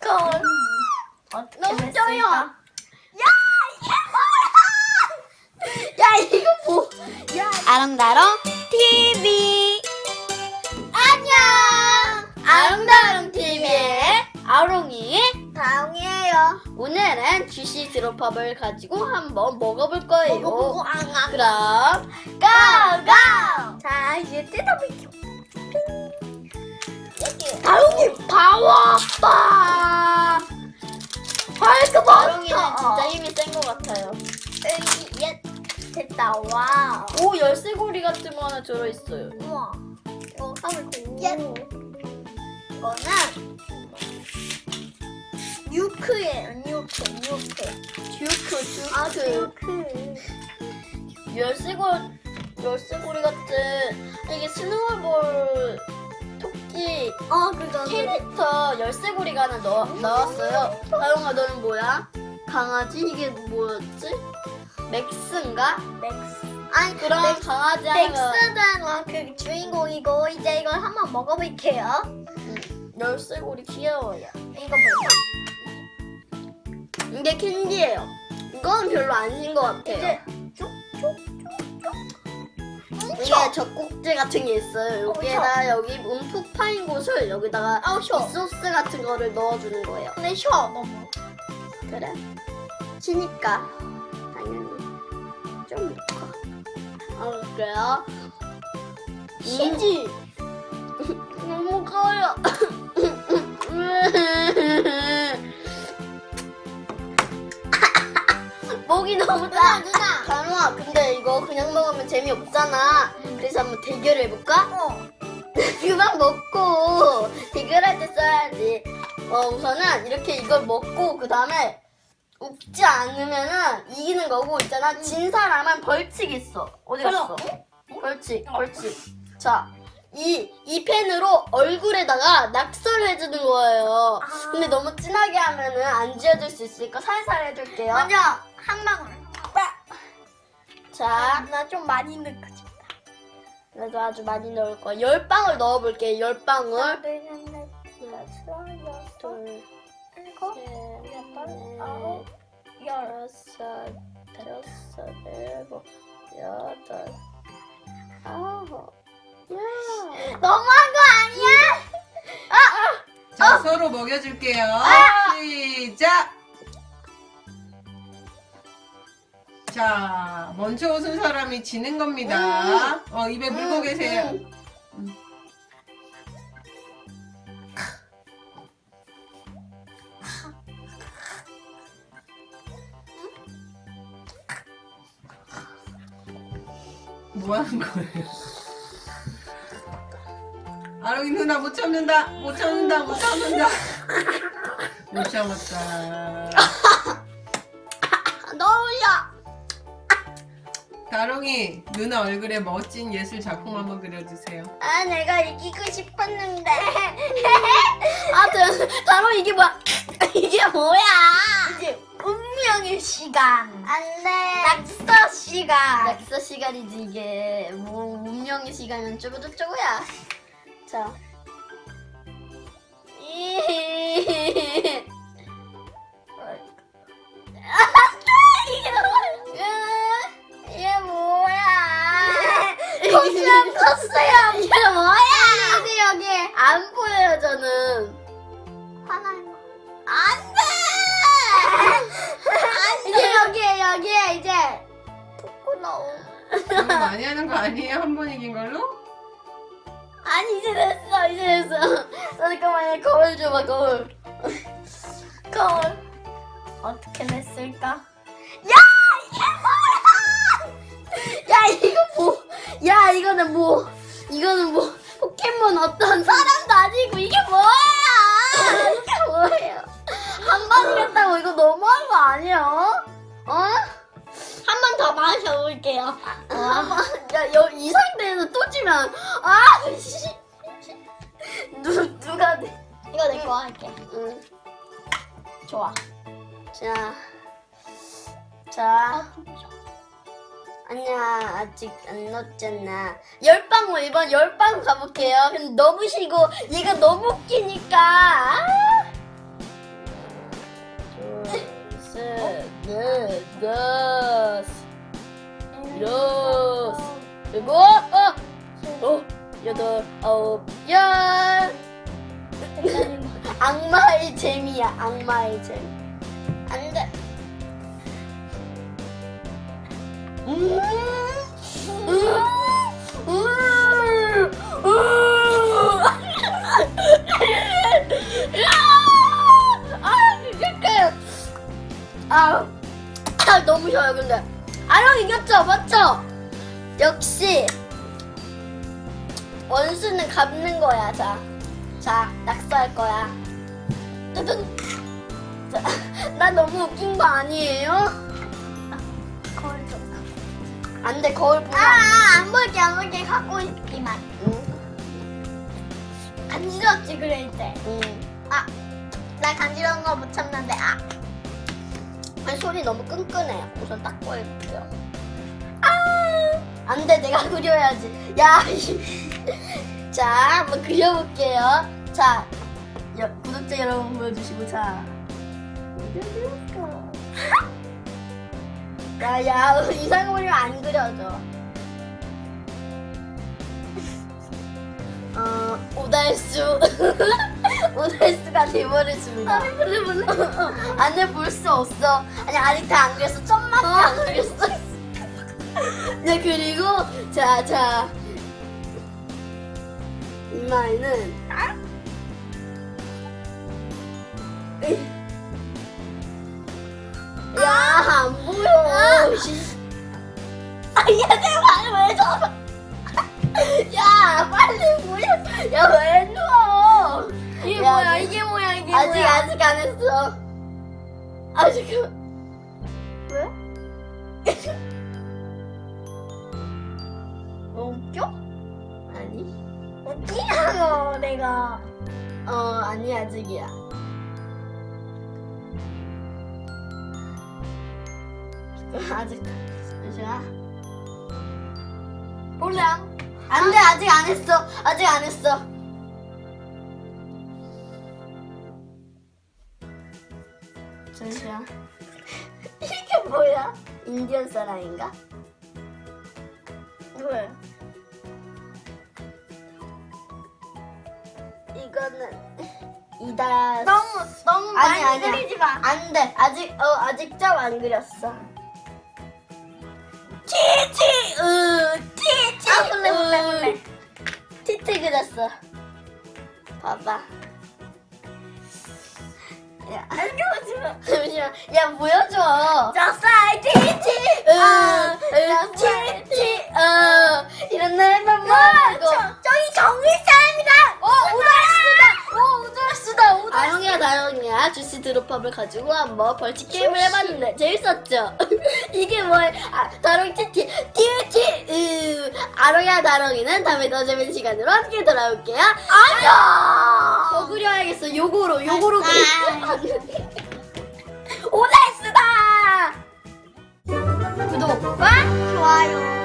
건 어떻게 너무 됐을까? 쪄요. 야 이게 뭐야? 야 이거 뭐? 야 아롱다롱 TV 안녕. 아롱다롱 TV의 아롱이 다영이에요. 오늘은 GC 드롭밥을 가지고 한번 먹어볼 거예요. 먹어보고 앙앙. 그럼 고고. 자 이제 뜯어볼게요. 다롱이 파워빠 헐크 다롱이는 진짜 힘이 센 것 같아요. 예 됐다 와. 오 열쇠고리 같은 거 하나 들어있어요. 우와. 이거 하면 예. 이거는 뉴크예요. 뉴크 뉴크. 듀크 아 듀크 뉴크. 열쇠고 열쇠고리 같은 이게 스노우볼 토끼 어 그거. 캐릭터 열쇠고리가 하나 넣, 나왔어요. 다영아 너는 뭐야? 강아지 이게 뭐였지? 맥스인가? 맥스. 아니 그럼 맥스. 강아지 하면 맥스는 어, 그 주인공이고 이제 이걸 한번 먹어볼게요. 음, 열쇠고리 귀여워요. 이거 볼까? 이게 캔디예요. 이건 별로 아닌 것 같아요. 이제 쭉쭉쭉쭉. 이게 젖 꼭지 같은 게 있어요. 여기에다 여기 움푹 파인 곳을 여기다가 아우 쉬워. 이 소스 같은 거를 넣어주는 거예요. 근데 쉬워 너무. 그래? 치니까 당연히 좀 넣고. 어 그래요? 이지 너무 커요. 목이 너무 다. 누나. 단호아 근데 이거 그냥 먹으면 재미없잖아. 그래서 한번 대결을 해볼까? 어. 그만 먹고 대결할 때 써야지. 어 우선은 이렇게 이걸 먹고 그 다음에 웃지 않으면은 이기는 거고 있잖아. 진 사람은 벌칙 있어. 어디 갔어? 벌칙, 벌칙. 자, 이, 이 펜으로 얼굴에다가 낙서를 해주는 거예요. 아. 근데 너무 진하게 하면은 안 지워질 수 있으니까 살살 해줄게요. 먼저 한 방울. 자, 나 좀 많이 넣고 싶다. 그래도 아주 많이 넣을 거야. 열 방울 넣어볼게. 열 방울. 둘, 셋, 넷, 다섯, 여섯, 둘, 일곱, 셋, 여덟, 넷, 아홉, 열. 여섯, 다섯, 일곱, 여덟, 아홉, 야. 너무한 거 아니야? 자, 서로 먹여줄게요. 시작! 자, 먼저 웃은 사람이 지는 겁니다. 어, 입에 물고 계세요. 뭐 하는 거예요? 아롱이 누나 못 참는다. 못 참는다. 못 참는다. 못 참았다. 다롱이 누나 얼굴에 멋진 예술 작품 한번 그려주세요. 아, 내가 이기고 싶었는데. 아, 다- 다로 이게 뭐야? 이게 뭐야? 이제 운명의 시간. 안 돼. 낙서 시간. 낙서 시간이지 이게 뭐 운명의 시간은 쪼고쪼고야. 자. 이. 부끄러워. 너무 많이 하는 거 아니에요? 한 번 이긴 걸로? 아니 이제 됐어 이제 됐어. 잠깐만요 거울 줘봐 거울. 거울. 어떻게 냈을까? 야 이게 뭐야? 야 이거 뭐? 야 이거는 뭐? 이거는 뭐? 포켓몬 어떤 사람도 아니고 이게 뭐야? 이게 뭐예요? 한번 이겼다고 이거 너무한 거 아니에요? 어? 마셔볼게요. 아, 야, 이상 대는 또 치면 아, 씨. 누 누가 내? 이거 내 거 할게. 응. 좋아. 자, 자. 아, 아니야 아직 안 넣었잖아 열방울 이번 열방울 가볼게요 근데 너무 쉬고 얘가 너무 웃기니까 아! 어? 둘셋넷 다섯 일곱, 일곱, 어, 어, 여덟, 아홉, 열. 악마의 재미야, 악마의 재미. 안 돼. 음, 음. 이겼죠? 맞죠? 역시 원수는 갚는 거야. 자, 자, 낙서할 거야. 뜨든. 자, 나 너무 웃긴 거 아니에요? 거울 좀. 안 돼, 거울 보면. 아, 안 볼게, 안 볼게. 갖고 있기만. 응, 간지럽지, 그럴 때. 응. 나 간지러운 거 못 참는데, 아. 아니, 손이 너무 끈끈해요. 우선 닦고 해볼게요. 아! 안 돼, 내가 그려야지. 야, 이- 자, 한번 그려볼게요. 자, 여, 구독자 여러분 보여주시고, 자. 야, 야, 이상한 그리면 안 그려져. 어, 오달수. 오달수가 돼버렸습니다. 안에 볼래, 볼래? 안에 볼수 없어. 아니, 아직 다 안 그렸어. 좀만 안 그렸어. 네, 그리고, 자, 자. 이마에는, 야, 안 보여. 씨. 아, 말을 왜 잡아? 야, 빨리 보여. 야, 왜 누워? 이게 야, 뭐야, 네. 이게 뭐야, 이게 아직, 뭐야. 아직 안 했어. 아직. 왜? 어, 웃겨? 아니. 웃기냐고, 내가. 어, 아니, 아직이야. 아직, 잠시만. 볼래? 안 돼, 아직 안 했어. 아직 안 했어. 잠시만. 이게 뭐야? 인디언 사람인가? 왜? 이거는 이다. 너무, 너무 아니, 많이 아니야. 그리지 마. 안 돼. 아직 어 아직 좀안 그렸어. 티티 으 티티 아, 볼래, 볼래. 티티 그렸어. 봐봐. 야, 잠시만. 야, 보여줘. 적사의 티티. 으, 아, 으, 티티, 어, 먹고. 저기 정글 사람이다. 어, 우달수다! 어, 우달수다! 우달수! 아영이야, 나영이야. 주스 드롭팝을 가지고 한번 벌칙 게임을 해봤는데 재밌었죠? 이게 뭐야? 아, 다롱이 티티, 티티, 으. 아롱이야, 나롱이는 다음에 더 재밌는 시간으로 함께 돌아올게요. 안녕! 더 그려야겠어. 요거로, 요거로 그릴게. 오달수다. 구독과 좋아요.